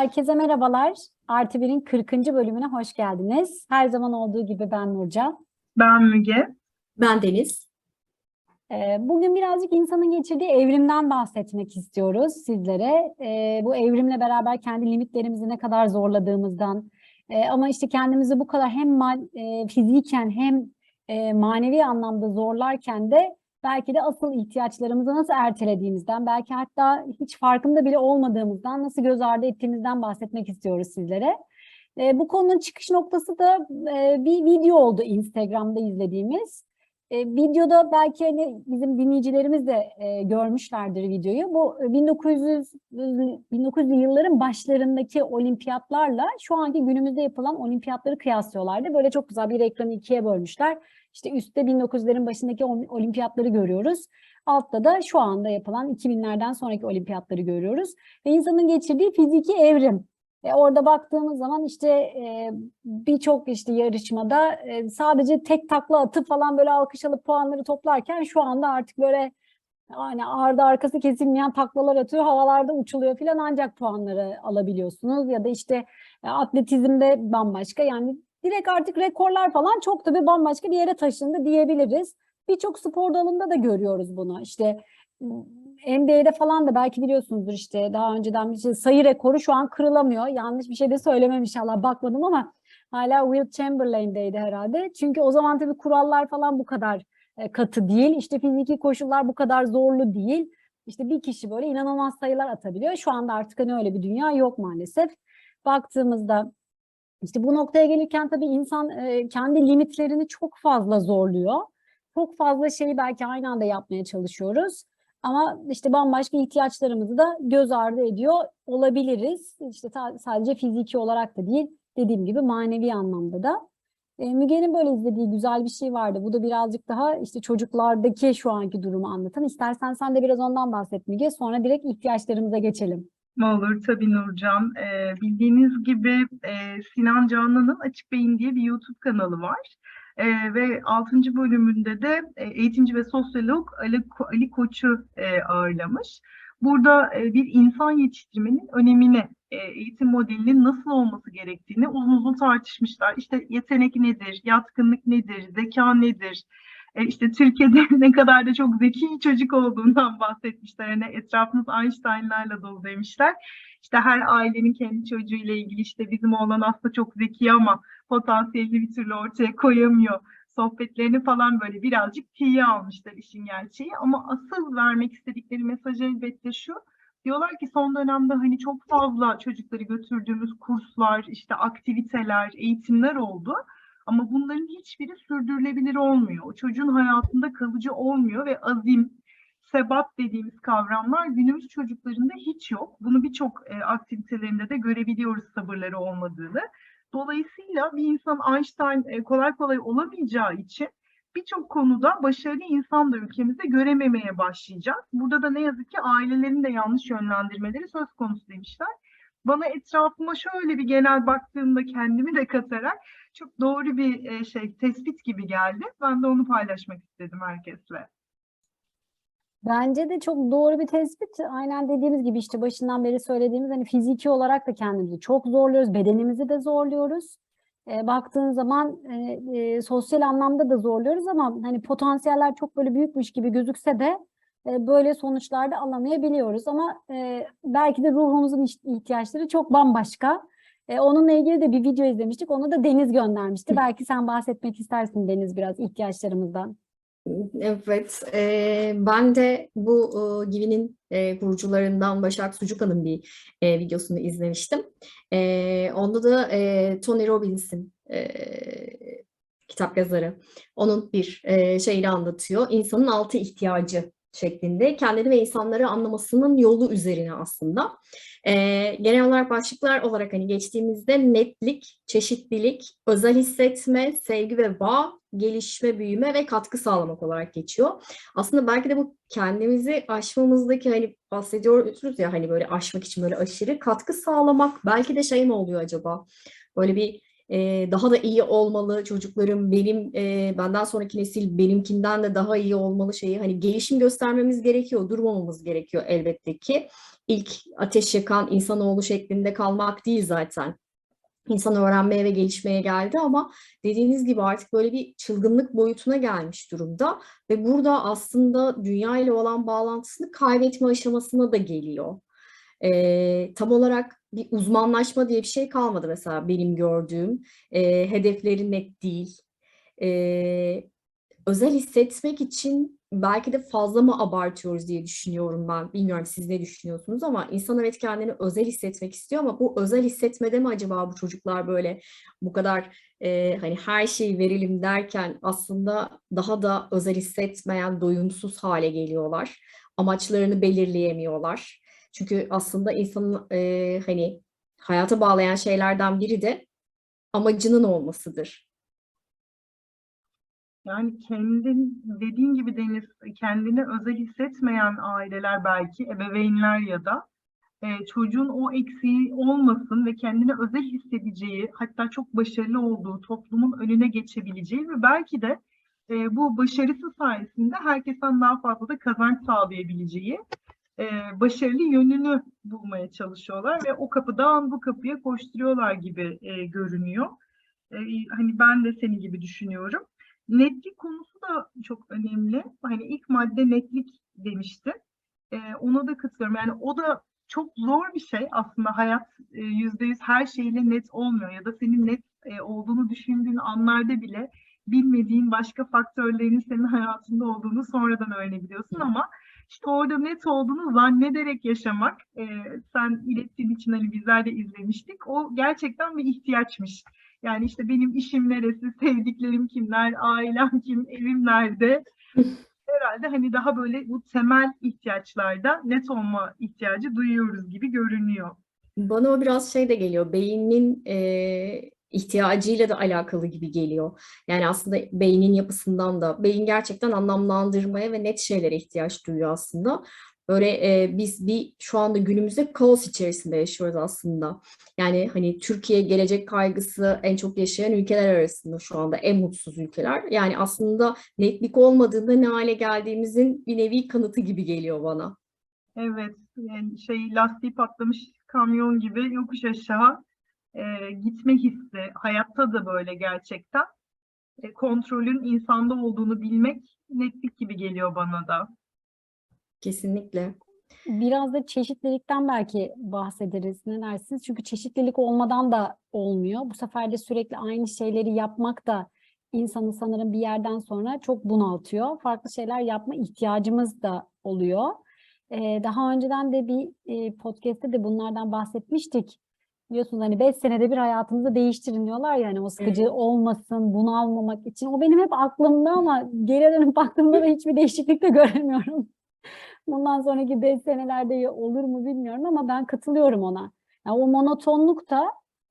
Herkese merhabalar. Artı 1'in 40. bölümüne hoş geldiniz. Her zaman olduğu gibi ben Nurcan. Ben Müge. Ben Deniz. Ee, Bugün birazcık insanın geçirdiği evrimden bahsetmek istiyoruz sizlere. Ee, Bu evrimle beraber kendi limitlerimizi ne kadar zorladığımızdan e, ama işte kendimizi bu kadar hem e, fiziken hem e, manevi anlamda zorlarken de belki de asıl ihtiyaçlarımızı nasıl ertelediğimizden, belki hatta hiç farkında bile olmadığımızdan, nasıl göz ardı ettiğimizden bahsetmek istiyoruz sizlere. E, bu konunun çıkış noktası da e, bir video oldu Instagram'da izlediğimiz. E, videoda belki hani bizim dinleyicilerimiz de e, görmüşlerdir videoyu. Bu e, 1900 1900'lü yılların başlarındaki olimpiyatlarla şu anki günümüzde yapılan olimpiyatları kıyaslıyorlardı. Böyle çok güzel bir ekranı ikiye bölmüşler. İşte üstte 1900'lerin başındaki olimpiyatları görüyoruz. Altta da şu anda yapılan 2000'lerden sonraki olimpiyatları görüyoruz. Ve insanın geçirdiği fiziki evrim. E, orada baktığımız zaman işte e, birçok işte yarışmada e, sadece tek takla atıp falan böyle alkış alıp puanları toplarken şu anda artık böyle hani ardı arkası kesilmeyen taklalar atıyor, havalarda uçuluyor filan ancak puanları alabiliyorsunuz. Ya da işte e, atletizmde bambaşka yani direkt artık rekorlar falan çok tabii bambaşka bir yere taşındı diyebiliriz. Birçok spor dalında da görüyoruz bunu. İşte NBA'de falan da belki biliyorsunuzdur işte daha önceden bir şey, sayı rekoru şu an kırılamıyor. Yanlış bir şey de söylemem inşallah bakmadım ama hala Will Chamberlain'deydi herhalde. Çünkü o zaman tabii kurallar falan bu kadar e, katı değil. İşte fiziki koşullar bu kadar zorlu değil. İşte bir kişi böyle inanılmaz sayılar atabiliyor. Şu anda artık hani öyle bir dünya yok maalesef. Baktığımızda işte bu noktaya gelirken tabii insan e, kendi limitlerini çok fazla zorluyor. Çok fazla şeyi belki aynı anda yapmaya çalışıyoruz. Ama işte bambaşka ihtiyaçlarımızı da göz ardı ediyor olabiliriz. İşte sadece fiziki olarak da değil, dediğim gibi manevi anlamda da. E, Müge'nin böyle izlediği güzel bir şey vardı. Bu da birazcık daha işte çocuklardaki şu anki durumu anlatan. İstersen sen de biraz ondan bahset Müge. Sonra direkt ihtiyaçlarımıza geçelim. Ne olur tabii Nurcan. Ee, bildiğiniz gibi e, Sinan Canan'ın Açık Beyin diye bir YouTube kanalı var. Ee, ve 6. bölümünde de e, eğitimci ve sosyolog Ali, Ali Koç'u e, ağırlamış. Burada e, bir insan yetiştirmenin önemini, e, eğitim modelinin nasıl olması gerektiğini uzun uzun tartışmışlar. İşte yetenek nedir, yatkınlık nedir, zeka nedir? E, işte Türkiye'de ne kadar da çok zeki çocuk olduğundan bahsetmişler. Hani etrafımız Einstein'larla dolu demişler. İşte her ailenin kendi çocuğuyla ilgili işte bizim oğlan aslında çok zeki ama potansiyelini bir türlü ortaya koyamıyor. Sohbetlerini falan böyle birazcık tiye almışlar işin gerçeği. Ama asıl vermek istedikleri mesaj elbette şu. Diyorlar ki son dönemde hani çok fazla çocukları götürdüğümüz kurslar, işte aktiviteler, eğitimler oldu. Ama bunların hiçbiri sürdürülebilir olmuyor. O çocuğun hayatında kalıcı olmuyor ve azim, sebat dediğimiz kavramlar günümüz çocuklarında hiç yok. Bunu birçok e, aktivitelerinde de görebiliyoruz sabırları olmadığını. Dolayısıyla bir insan Einstein e, kolay kolay olamayacağı için birçok konuda başarılı insan da ülkemizde görememeye başlayacağız. Burada da ne yazık ki ailelerin de yanlış yönlendirmeleri söz konusu demişler. Bana etrafıma şöyle bir genel baktığımda kendimi de katarak çok doğru bir e, şey tespit gibi geldi. Ben de onu paylaşmak istedim herkesle. Bence de çok doğru bir tespit. Aynen dediğimiz gibi işte başından beri söylediğimiz hani fiziki olarak da kendimizi çok zorluyoruz, bedenimizi de zorluyoruz. E, baktığın zaman e, e, sosyal anlamda da zorluyoruz ama hani potansiyeller çok böyle büyükmüş gibi gözükse de böyle sonuçlar da alamayabiliyoruz. Ama belki de ruhumuzun ihtiyaçları çok bambaşka. Onunla ilgili de bir video izlemiştik. Onu da Deniz göndermişti. Belki sen bahsetmek istersin Deniz biraz ihtiyaçlarımızdan. Evet, e, ben de bu e, Givi'nin e, kurucularından Başak Sucuka'nın bir e, videosunu izlemiştim. E, onda da e, Tony Robbins'in e, kitap yazarı, onun bir e, şeyini anlatıyor. İnsanın altı ihtiyacı şeklinde kendini ve insanları anlamasının yolu üzerine aslında. E, genel olarak başlıklar olarak hani geçtiğimizde netlik, çeşitlilik, özel hissetme, sevgi ve bağ, gelişme, büyüme ve katkı sağlamak olarak geçiyor. Aslında belki de bu kendimizi aşmamızdaki hani bahsediyoruz ya hani böyle aşmak için böyle aşırı katkı sağlamak belki de şey mi oluyor acaba? Böyle bir e, daha da iyi olmalı çocuklarım benim e, benden sonraki nesil benimkinden de daha iyi olmalı şeyi hani gelişim göstermemiz gerekiyor durmamamız gerekiyor elbette ki ilk ateş yakan insanoğlu şeklinde kalmak değil zaten İnsan öğrenmeye ve gelişmeye geldi ama dediğiniz gibi artık böyle bir çılgınlık boyutuna gelmiş durumda ve burada aslında dünya ile olan bağlantısını kaybetme aşamasına da geliyor. Ee, tam olarak bir uzmanlaşma diye bir şey kalmadı mesela benim gördüğüm. Ee, hedefleri net değil. Ee, özel hissetmek için belki de fazla mı abartıyoruz diye düşünüyorum ben. Bilmiyorum siz ne düşünüyorsunuz ama insan evet kendini özel hissetmek istiyor ama bu özel hissetmede mi acaba bu çocuklar böyle bu kadar e, hani her şeyi verelim derken aslında daha da özel hissetmeyen, doyumsuz hale geliyorlar. Amaçlarını belirleyemiyorlar. Çünkü aslında insanın e, hani hayata bağlayan şeylerden biri de amacının olmasıdır. Yani kendin dediğin gibi Deniz kendini özel hissetmeyen aileler belki ebeveynler ya da e, çocuğun o eksiği olmasın ve kendini özel hissedeceği hatta çok başarılı olduğu toplumun önüne geçebileceği ve belki de e, bu başarısı sayesinde herkesten daha fazla da kazanç sağlayabileceği e, başarılı yönünü bulmaya çalışıyorlar ve o kapıdan bu kapıya koşturuyorlar gibi e, görünüyor. E, hani ben de senin gibi düşünüyorum. Netlik konusu da çok önemli. Hani ilk madde netlik demişti. Ona da katılıyorum. Yani o da çok zor bir şey aslında hayat yüzde yüz her şeyle net olmuyor ya da senin net olduğunu düşündüğün anlarda bile bilmediğin başka faktörlerin senin hayatında olduğunu sonradan öğrenebiliyorsun ama orada net olduğunu zannederek yaşamak e, sen ilettiğin için hani bizler de izlemiştik o gerçekten bir ihtiyaçmış. Yani işte benim işim neresi, sevdiklerim kimler, ailem kim, evim nerede? Herhalde hani daha böyle bu temel ihtiyaçlarda net olma ihtiyacı duyuyoruz gibi görünüyor. Bana o biraz şey de geliyor, beynin e, ihtiyacıyla da alakalı gibi geliyor. Yani aslında beynin yapısından da, beyin gerçekten anlamlandırmaya ve net şeylere ihtiyaç duyuyor aslında. Böyle e, biz bir şu anda günümüzde kaos içerisinde yaşıyoruz aslında. Yani hani Türkiye gelecek kaygısı en çok yaşayan ülkeler arasında şu anda en mutsuz ülkeler. Yani aslında netlik olmadığında ne hale geldiğimizin bir nevi kanıtı gibi geliyor bana. Evet, yani şey lastiği patlamış kamyon gibi yokuş aşağı e, gitme hissi. Hayatta da böyle gerçekten. E, kontrolün insanda olduğunu bilmek netlik gibi geliyor bana da. Kesinlikle. Biraz da çeşitlilikten belki bahsederiz. Ne dersiniz? Çünkü çeşitlilik olmadan da olmuyor. Bu sefer de sürekli aynı şeyleri yapmak da insanı sanırım bir yerden sonra çok bunaltıyor. Farklı şeyler yapma ihtiyacımız da oluyor. Ee, daha önceden de bir e, podcast'te de bunlardan bahsetmiştik. Biliyorsunuz hani 5 senede bir hayatınızı değiştirin diyorlar ya hani o sıkıcı Evet. olmasın, bunalmamak için. O benim hep aklımda ama geri dönüp baktığımda da hiçbir değişiklik de göremiyorum. Bundan sonraki 5 senelerde olur mu bilmiyorum ama ben katılıyorum ona. Yani o monotonluk da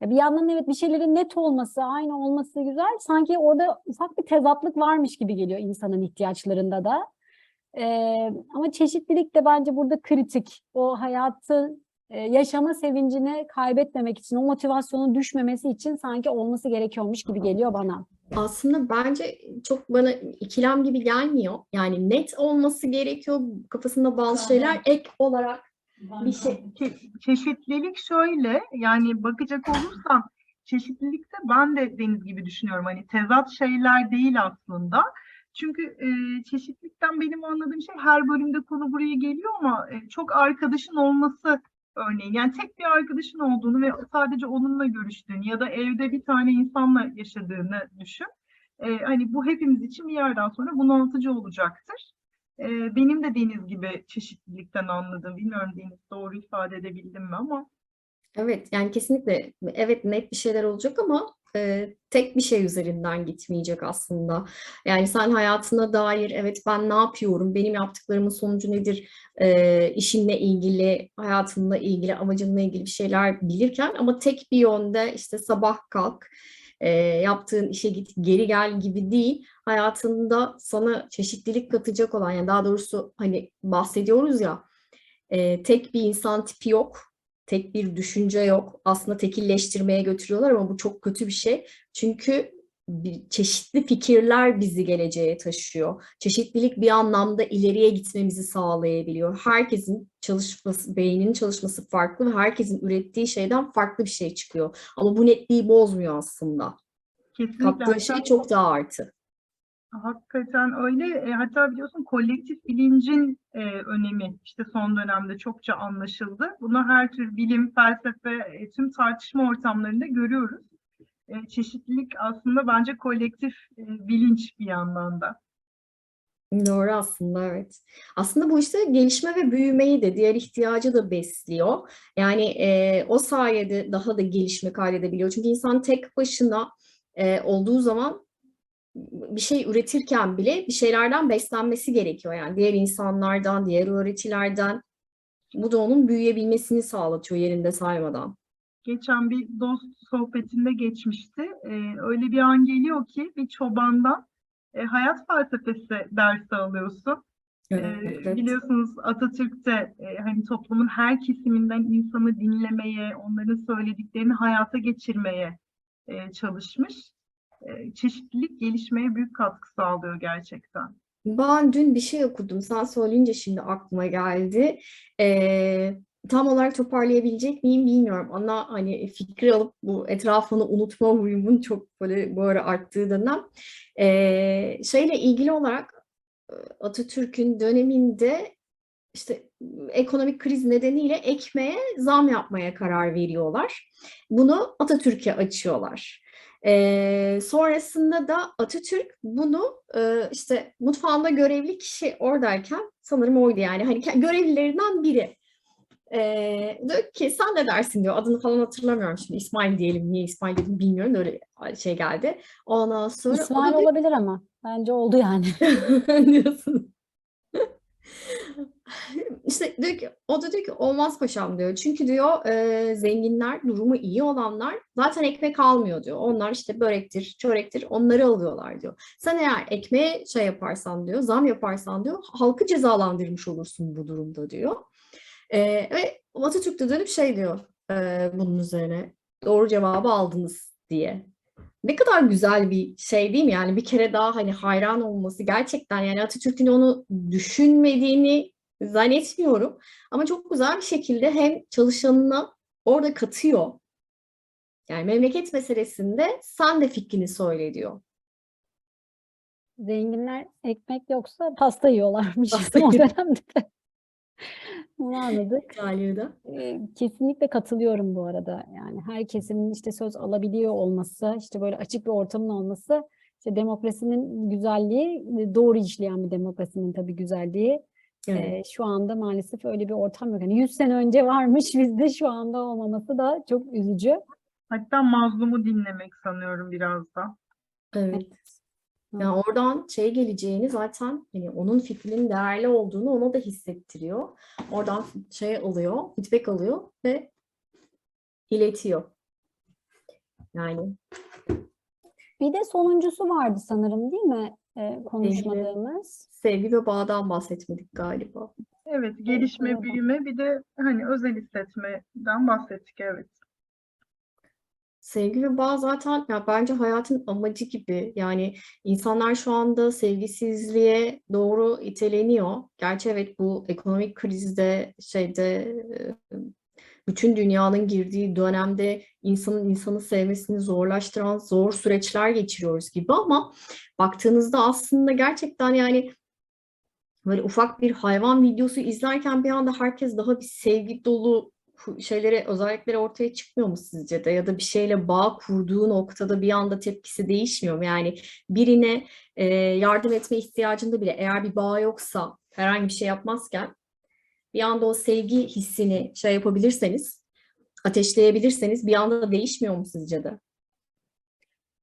bir yandan evet bir şeylerin net olması, aynı olması güzel. Sanki orada ufak bir tezatlık varmış gibi geliyor insanın ihtiyaçlarında da. Ee, ama çeşitlilik de bence burada kritik. O hayatı yaşama sevincini kaybetmemek için, o motivasyonun düşmemesi için sanki olması gerekiyormuş gibi geliyor bana. Aslında bence çok bana ikilem gibi gelmiyor. Yani net olması gerekiyor kafasında bazı şeyler ek olarak bir şey. Çe- çeşitlilik şöyle yani bakacak olursan çeşitlilikte ben de Deniz gibi düşünüyorum. Hani tezat şeyler değil aslında. Çünkü e, çeşitlilikten benim anladığım şey her bölümde konu buraya geliyor ama e, çok arkadaşın olması örneğin. Yani tek bir arkadaşın olduğunu ve sadece onunla görüştüğünü ya da evde bir tane insanla yaşadığını düşün. E, hani bu hepimiz için bir yerden sonra bunaltıcı olacaktır. Ee, benim de Deniz gibi çeşitlilikten anladığım, bilmiyorum Deniz doğru ifade edebildim mi ama Evet yani kesinlikle evet net bir şeyler olacak ama e, tek bir şey üzerinden gitmeyecek aslında. Yani sen hayatına dair evet ben ne yapıyorum, benim yaptıklarımın sonucu nedir, e, işinle ilgili, hayatınla ilgili, amacınla ilgili bir şeyler bilirken ama tek bir yönde işte sabah kalk, e, yaptığın işe git, geri gel gibi değil. Hayatında sana çeşitlilik katacak olan yani daha doğrusu hani bahsediyoruz ya e, tek bir insan tipi yok tek bir düşünce yok. Aslında tekilleştirmeye götürüyorlar ama bu çok kötü bir şey. Çünkü bir, çeşitli fikirler bizi geleceğe taşıyor. Çeşitlilik bir anlamda ileriye gitmemizi sağlayabiliyor. Herkesin çalışması, beyninin çalışması farklı ve herkesin ürettiği şeyden farklı bir şey çıkıyor. Ama bu netliği bozmuyor aslında. Kesinlikle. Kattığı şey çok daha artı. Hakikaten öyle. E, hatta biliyorsun kolektif bilincin e, önemi işte son dönemde çokça anlaşıldı. Bunu her tür bilim, felsefe, e, tüm tartışma ortamlarında görüyoruz. E, çeşitlilik aslında bence kolektif e, bilinç bir yandan da. Doğru aslında evet. Aslında bu işte gelişme ve büyümeyi de diğer ihtiyacı da besliyor. Yani e, o sayede daha da gelişme kaydedebiliyor. Çünkü insan tek başına e, olduğu zaman bir şey üretirken bile bir şeylerden beslenmesi gerekiyor. Yani diğer insanlardan, diğer öğretilerden. Bu da onun büyüyebilmesini sağlatıyor yerinde saymadan. Geçen bir dost sohbetinde geçmişti. E, öyle bir an geliyor ki bir çobandan e, hayat felsefesi dersi alıyorsun. Ee, Evet. biliyorsunuz Atatürk de e, hani toplumun her kesiminden insanı dinlemeye, onların söylediklerini hayata geçirmeye e, çalışmış. E, çeşitlilik gelişmeye büyük katkı sağlıyor gerçekten. Ben dün bir şey okudum. Sen söyleyince şimdi aklıma geldi. Ee, tam olarak toparlayabilecek miyim bilmiyorum. Ama hani fikri alıp bu etrafını unutma huyumun çok böyle bu ara arttığı dönem. Ee, şeyle ilgili olarak e, Atatürk'ün döneminde işte ekonomik kriz nedeniyle ekmeğe zam yapmaya karar veriyorlar. Bunu Atatürk'e açıyorlar. Ee, sonrasında da Atatürk bunu e, işte mutfağında görevli kişi oradayken sanırım oydu yani hani görevlilerinden biri. Ee, diyor ki sen ne dersin diyor adını falan hatırlamıyorum şimdi İsmail diyelim niye İsmail dedim bilmiyorum öyle şey geldi. Ondan sonra İsmail diyor- olabilir ama bence oldu yani. diyorsun. İşte diyor ki, o da diyor ki olmaz paşam diyor. Çünkü diyor e, zenginler, durumu iyi olanlar zaten ekmek almıyor diyor. Onlar işte börektir, çörektir onları alıyorlar diyor. Sen eğer ekmeğe şey yaparsan diyor, zam yaparsan diyor, halkı cezalandırmış olursun bu durumda diyor. E, ve Atatürk de dönüp şey diyor e, bunun üzerine, doğru cevabı aldınız diye. Ne kadar güzel bir şey değil mi? Yani bir kere daha hani hayran olması gerçekten yani Atatürk'ün onu düşünmediğini zannetmiyorum. Ama çok güzel bir şekilde hem çalışanına orada katıyor. Yani memleket meselesinde sen de fikrini söyle diyor. Zenginler ekmek yoksa pasta yiyorlarmış Pasta o dönemde de. Bunu anladık. Galiba. Ee, Kesinlikle katılıyorum bu arada. Yani her kesimin işte söz alabiliyor olması, işte böyle açık bir ortamın olması, işte demokrasinin güzelliği, doğru işleyen bir demokrasinin tabii güzelliği. Evet. Ee, şu anda maalesef öyle bir ortam yok. Yani 100 sene önce varmış bizde şu anda olmaması da çok üzücü. Hatta mazlumu dinlemek sanıyorum biraz da. Evet. Evet. Yani oradan şey geleceğini zaten hani onun fikrinin değerli olduğunu ona da hissettiriyor. Oradan şey alıyor, feedback alıyor ve iletiyor. Yani Bir de sonuncusu vardı sanırım değil mi? Ee, konuşmadığımız. sevgi ve bağdan bahsetmedik galiba. Evet, gelişme, bravo. büyüme bir de hani özel hissetmeden bahsettik evet. Sevgi ve bağ zaten ya bence hayatın amacı gibi. Yani insanlar şu anda sevgisizliğe doğru iteleniyor. Gerçi evet bu ekonomik krizde şeyde e, bütün dünyanın girdiği dönemde insanın insanı sevmesini zorlaştıran zor süreçler geçiriyoruz gibi ama baktığınızda aslında gerçekten yani böyle ufak bir hayvan videosu izlerken bir anda herkes daha bir sevgi dolu şeylere, özellikleri ortaya çıkmıyor mu sizce de? Ya da bir şeyle bağ kurduğu noktada bir anda tepkisi değişmiyor mu? Yani birine yardım etme ihtiyacında bile eğer bir bağ yoksa herhangi bir şey yapmazken bir anda o sevgi hissini şey yapabilirseniz, ateşleyebilirseniz bir anda değişmiyor mu sizce de?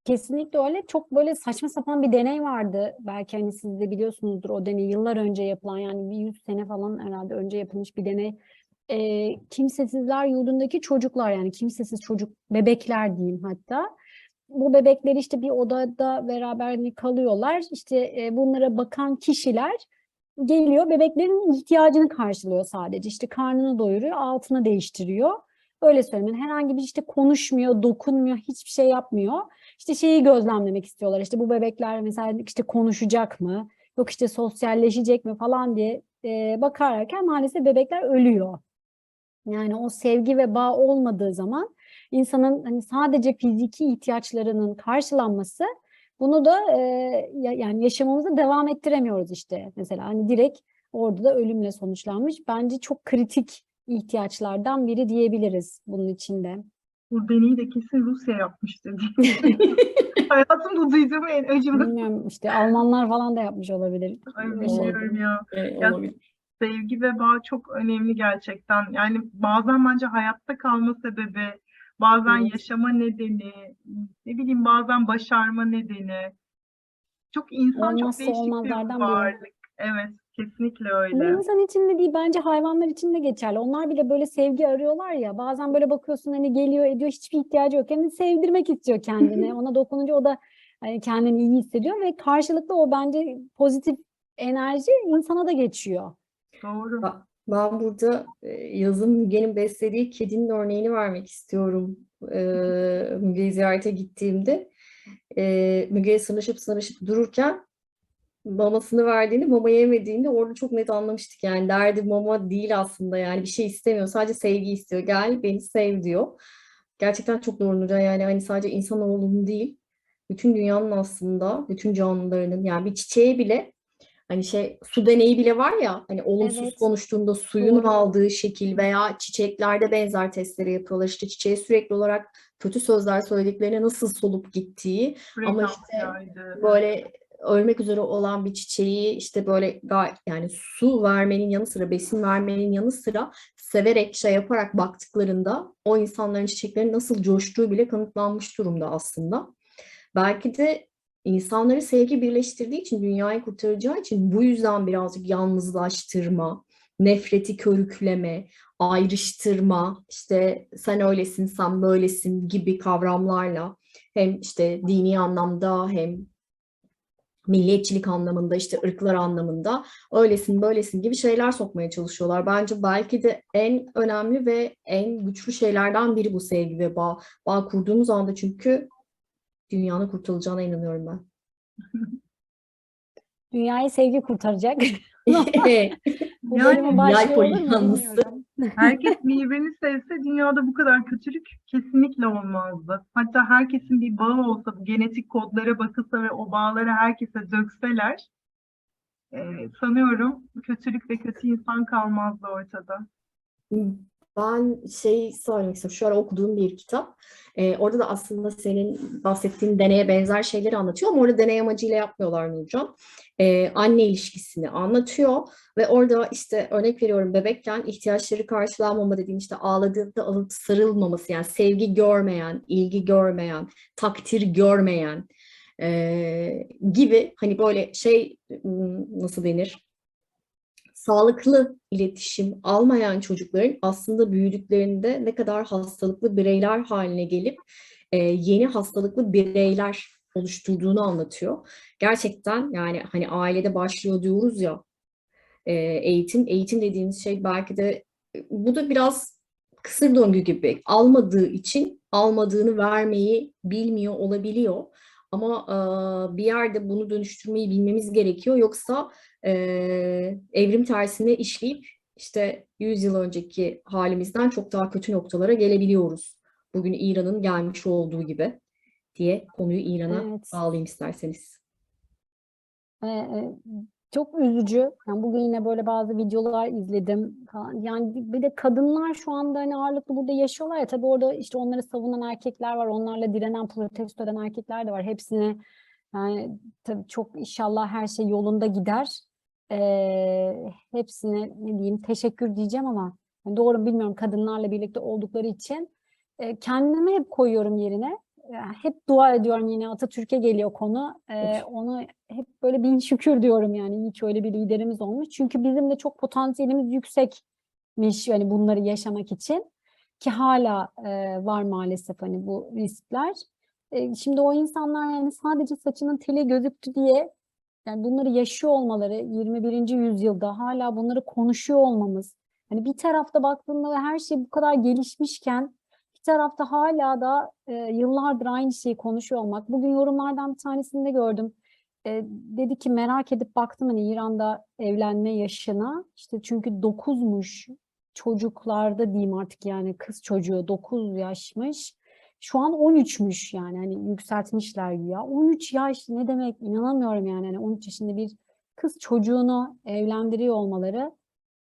Kesinlikle öyle. Çok böyle saçma sapan bir deney vardı. Belki hani siz de biliyorsunuzdur o deney. Yıllar önce yapılan yani bir 100 sene falan herhalde önce yapılmış bir deney. Ee, kimsesizler yurdundaki çocuklar yani kimsesiz çocuk bebekler diyeyim hatta. Bu bebekler işte bir odada beraber kalıyorlar. İşte e, bunlara bakan kişiler geliyor bebeklerin ihtiyacını karşılıyor sadece. İşte karnını doyuruyor, altını değiştiriyor. Öyle söyleyeyim. Yani herhangi bir işte konuşmuyor, dokunmuyor, hiçbir şey yapmıyor. İşte şeyi gözlemlemek istiyorlar. İşte bu bebekler mesela işte konuşacak mı? Yok işte sosyalleşecek mi falan diye e, bakarken maalesef bebekler ölüyor. Yani o sevgi ve bağ olmadığı zaman insanın hani sadece fiziki ihtiyaçlarının karşılanması bunu da e, ya- yani yaşamımıza devam ettiremiyoruz işte. Mesela hani direkt orada da ölümle sonuçlanmış. Bence çok kritik ihtiyaçlardan biri diyebiliriz bunun içinde. Bu deneyi de kesin Rusya yapmıştır. Hayatımda duyduğum en acımasız Bilmiyorum işte Almanlar falan da yapmış olabilir. Ay, Olabilir. bilmiyorum ya. E, Ya olabilir. sevgi ve bağ çok önemli gerçekten. Yani bazen bence hayatta kalma sebebi, bazen Evet. yaşama nedeni, ne bileyim bazen başarma nedeni. Çok insan çok Olmazsa değişik bir olmazlardan biri. varlık. Evet, kesinlikle Bu öyle. insan için de değil bence hayvanlar için de geçerli. Onlar bile böyle sevgi arıyorlar ya. Bazen böyle bakıyorsun hani geliyor ediyor hiçbir ihtiyacı yok. Yani sevdirmek istiyor kendini. Ona dokununca o da hani kendini iyi hissediyor ve karşılıklı o bence pozitif enerji insana da geçiyor. Doğru. Ben burada e, yazın Müge'nin beslediği kedinin örneğini vermek istiyorum. E, Müge'yi ziyarete gittiğimde e, Müge'ye sırnaşıp sırnaşıp dururken mamasını verdiğini, mama yemediğini orada çok net anlamıştık. Yani derdi mama değil aslında yani bir şey istemiyor. Sadece sevgi istiyor. Gel beni sev diyor. Gerçekten çok doğru Nurcan. Yani hani sadece insanoğlunun değil, bütün dünyanın aslında, bütün canlılarının yani bir çiçeğe bile Hani şey su deneyi bile var ya hani olumsuz Evet. konuştuğunda suyun Doğru. aldığı şekil veya çiçeklerde benzer testleri yapıyorlar. İşte çiçeğe sürekli olarak kötü sözler söylediklerine nasıl solup gittiği ama işte Frekansiyaydı. böyle ölmek üzere olan bir çiçeği işte böyle yani su vermenin yanı sıra besin vermenin yanı sıra severek şey yaparak baktıklarında o insanların çiçeklerin nasıl coştuğu bile kanıtlanmış durumda aslında. Belki de insanları sevgi birleştirdiği için, dünyayı kurtaracağı için bu yüzden birazcık yalnızlaştırma, nefreti körükleme, ayrıştırma, işte sen öylesin, sen böylesin gibi kavramlarla hem işte dini anlamda hem milliyetçilik anlamında işte ırklar anlamında öylesin böylesin gibi şeyler sokmaya çalışıyorlar. Bence belki de en önemli ve en güçlü şeylerden biri bu sevgi ve bağ. Bağ kurduğumuz anda çünkü dünyanın kurtulacağına inanıyorum ben. Dünyayı sevgi kurtaracak. Bu Yani bölümün başlığı olur mu polyanlısı. bilmiyorum. Herkes birbirini sevse dünyada bu kadar kötülük kesinlikle olmazdı. Hatta herkesin bir bağı olsa, bu genetik kodlara bakılsa ve o bağları herkese dökseler, e, sanıyorum kötülük ve kötü insan kalmazdı ortada. Ben şey söylemek istiyorum. Şu ara okuduğum bir kitap. Ee, orada da aslında senin bahsettiğin deneye benzer şeyleri anlatıyor ama orada deney amacıyla yapmıyorlar Nurcan. Ee, anne ilişkisini anlatıyor ve orada işte örnek veriyorum bebekken ihtiyaçları karşılanmama dediğim işte ağladığında alıp sarılmaması yani sevgi görmeyen, ilgi görmeyen, takdir görmeyen ee, gibi hani böyle şey hmm, nasıl denir? Sağlıklı iletişim almayan çocukların aslında büyüdüklerinde ne kadar hastalıklı bireyler haline gelip e, yeni hastalıklı bireyler oluşturduğunu anlatıyor. Gerçekten yani hani ailede başlıyor diyoruz ya e, eğitim, eğitim dediğimiz şey belki de e, bu da biraz kısır döngü gibi almadığı için almadığını vermeyi bilmiyor olabiliyor. Ama e, bir yerde bunu dönüştürmeyi bilmemiz gerekiyor. Yoksa e, evrim tersine işleyip işte 100 yıl önceki halimizden çok daha kötü noktalara gelebiliyoruz. Bugün İran'ın gelmiş olduğu gibi diye konuyu İran'a Evet. bağlayayım isterseniz. E, çok üzücü. Yani bugün yine böyle bazı videolar izledim. Yani bir de kadınlar şu anda hani ağırlıklı burada yaşıyorlar ya tabii orada işte onları savunan erkekler var. Onlarla direnen, protesto eden erkekler de var. Hepsine yani tabii çok inşallah her şey yolunda gider. Ee, hepsine ne diyeyim teşekkür diyeceğim ama yani doğru bilmiyorum kadınlarla birlikte oldukları için. Ee, kendimi hep koyuyorum yerine. Hep dua ediyorum yine Atatürk'e geliyor konu. Ee, onu hep böyle bin şükür diyorum yani iyi ki öyle bir liderimiz olmuş. Çünkü bizim de çok potansiyelimiz yüksekmiş yani bunları yaşamak için ki hala e, var maalesef hani bu riskler. E, şimdi o insanlar yani sadece saçının teli gözüktü diye yani bunları yaşıyor olmaları 21. yüzyılda hala bunları konuşuyor olmamız Hani bir tarafta baktığında her şey bu kadar gelişmişken tarafta hala da e, yıllardır aynı şeyi konuşuyor olmak. Bugün yorumlardan bir tanesinde gördüm. E, dedi ki merak edip baktım hani İran'da evlenme yaşına. İşte çünkü 9'muş çocuklarda diyeyim artık yani kız çocuğu 9 yaşmış. Şu an 13'müş yani hani yükseltmişler güya. 13 yaş ne demek inanamıyorum yani hani 13 yaşında bir kız çocuğunu evlendiriyor olmaları.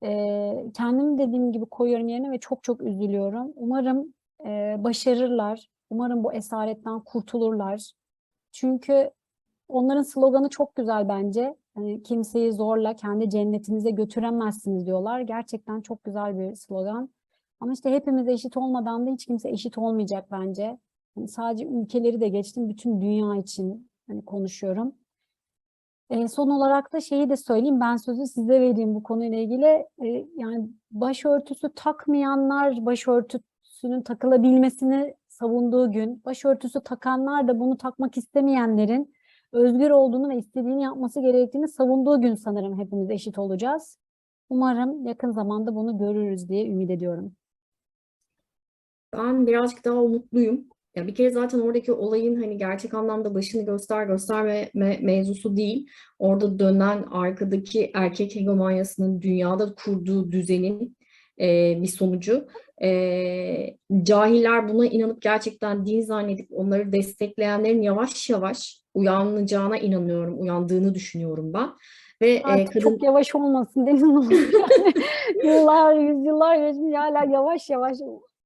Eee kendimi dediğim gibi koyuyorum yerine ve çok çok üzülüyorum. Umarım eee, başarırlar. Umarım bu esaretten kurtulurlar. Çünkü onların sloganı çok güzel bence. Hani kimseyi zorla kendi cennetinize götüremezsiniz diyorlar. Gerçekten çok güzel bir slogan. Ama işte hepimiz eşit olmadan da hiç kimse eşit olmayacak bence. Hani sadece ülkeleri de geçtim, bütün dünya için hani konuşuyorum. Ee, son olarak da şeyi de söyleyeyim, ben sözü size vereyim bu konuyla ilgili. Ee, yani başörtüsü takmayanlar başörtüsünün takılabilmesini savunduğu gün, başörtüsü takanlar da bunu takmak istemeyenlerin özgür olduğunu ve istediğini yapması gerektiğini savunduğu gün sanırım hepimiz eşit olacağız. Umarım yakın zamanda bunu görürüz diye ümit ediyorum. Ben birazcık daha umutluyum. Ya bir kere zaten oradaki olayın hani gerçek anlamda başını göster gösterme me- mevzusu değil. Orada dönen arkadaki erkek hegemonyasının dünyada kurduğu düzenin e, bir sonucu. E, cahiller buna inanıp gerçekten din zannedip onları destekleyenlerin yavaş yavaş uyanacağına inanıyorum, uyandığını düşünüyorum ben. Ve e, Artık kadın çok yavaş olmasın dedim. Yıllar, yüzyıllar geçmiş hala yavaş yavaş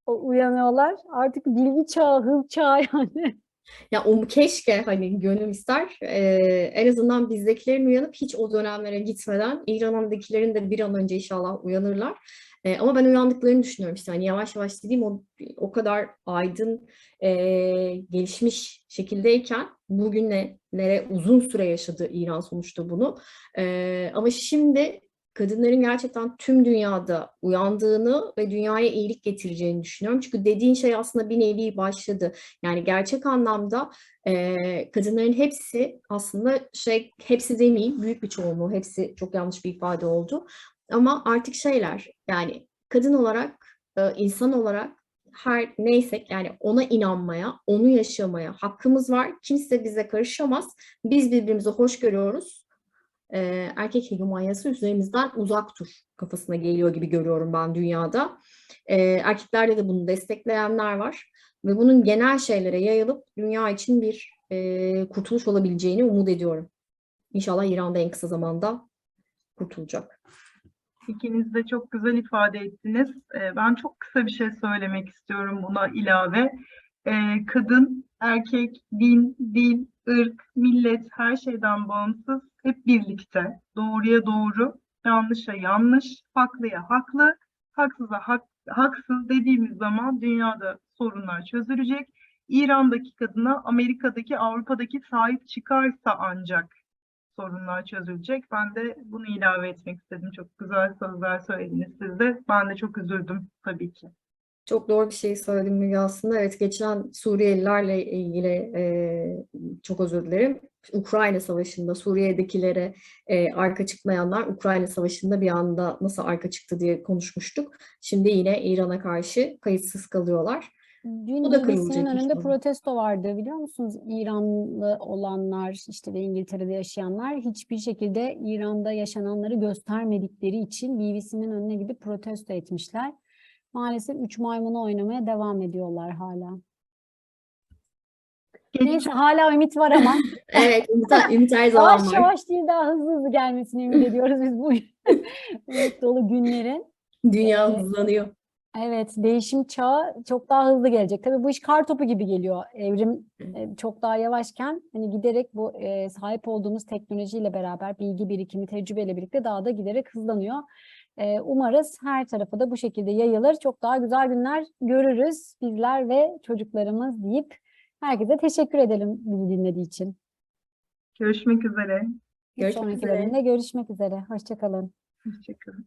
uyanıyorlar. Artık bilgi çağı, hız çağı yani. Ya um keşke hani gönül ister eee, en azından bizdekilerin uyanıp hiç o dönemlere gitmeden İran'dakilerin de bir an önce inşallah uyanırlar. Eee, ama ben uyandıklarını düşünüyorum işte hani yavaş yavaş dediğim o o kadar aydın eee, gelişmiş şekildeyken bugünlere uzun süre yaşadı İran sonuçta bunu. Eee, ama şimdi kadınların gerçekten tüm dünyada uyandığını ve dünyaya iyilik getireceğini düşünüyorum. Çünkü dediğin şey aslında bir nevi başladı. Yani gerçek anlamda eee, kadınların hepsi aslında şey hepsi demeyeyim büyük bir çoğunluğu hepsi çok yanlış bir ifade oldu. Ama artık şeyler yani kadın olarak e, insan olarak her neysek yani ona inanmaya, onu yaşamaya hakkımız var. Kimse bize karışamaz. Biz birbirimizi hoş görüyoruz. Eee, erkek hegemonyası üzerimizden uzak dur kafasına geliyor gibi görüyorum ben dünyada. Eee, erkeklerde de bunu destekleyenler var ve bunun genel şeylere yayılıp dünya için bir eee, kurtuluş olabileceğini umut ediyorum. İnşallah İran'da en kısa zamanda kurtulacak. İkiniz de çok güzel ifade ettiniz. Ben çok kısa bir şey söylemek istiyorum buna ilave. Kadın, erkek, din, dil, ırk, millet her şeyden bağımsız hep birlikte. Doğruya doğru, yanlışa yanlış, haklıya haklı, haksıza hak, haksız dediğimiz zaman dünyada sorunlar çözülecek. İran'daki kadına Amerika'daki, Avrupa'daki sahip çıkarsa ancak sorunlar çözülecek. Ben de bunu ilave etmek istedim. Çok güzel sözler söylediniz siz de. Ben de çok üzüldüm tabii ki. Çok doğru bir şey söyledin Müge aslında. Evet geçen Suriyelilerle ilgili e, çok özür dilerim. Ukrayna Savaşı'nda Suriye'dekilere e, arka çıkmayanlar Ukrayna Savaşı'nda bir anda nasıl arka çıktı diye konuşmuştuk. Şimdi yine İran'a karşı kayıtsız kalıyorlar. Dün Bu da BBC'nin önünde protesto vardı biliyor musunuz? İranlı olanlar işte ve İngiltere'de yaşayanlar hiçbir şekilde İran'da yaşananları göstermedikleri için BBC'nin önüne gidip protesto etmişler. Maalesef üç maymunu oynamaya devam ediyorlar hala. Neyse hala ümit var ama Evet, ümit, ümit her zaman yavaş var. yavaş değil daha hızlı hızlı gelmesini ümit ediyoruz biz bu umut dolu günlerin. Dünya Ee, hızlanıyor. Evet, değişim çağı çok daha hızlı gelecek. Tabii bu iş kar topu gibi geliyor. Evrim e, çok daha yavaşken hani giderek bu e, sahip olduğumuz teknolojiyle beraber bilgi birikimi, tecrübeyle birlikte daha da giderek hızlanıyor. E, umarız her tarafa da bu şekilde yayılır. Çok daha güzel günler görürüz bizler ve çocuklarımız deyip herkese teşekkür edelim bizi dinlediği için. görüşmek üzere. Bir Görüşmek sonraki üzere. bölümde görüşmek üzere. Hoşça kalın. Hoşçakalın.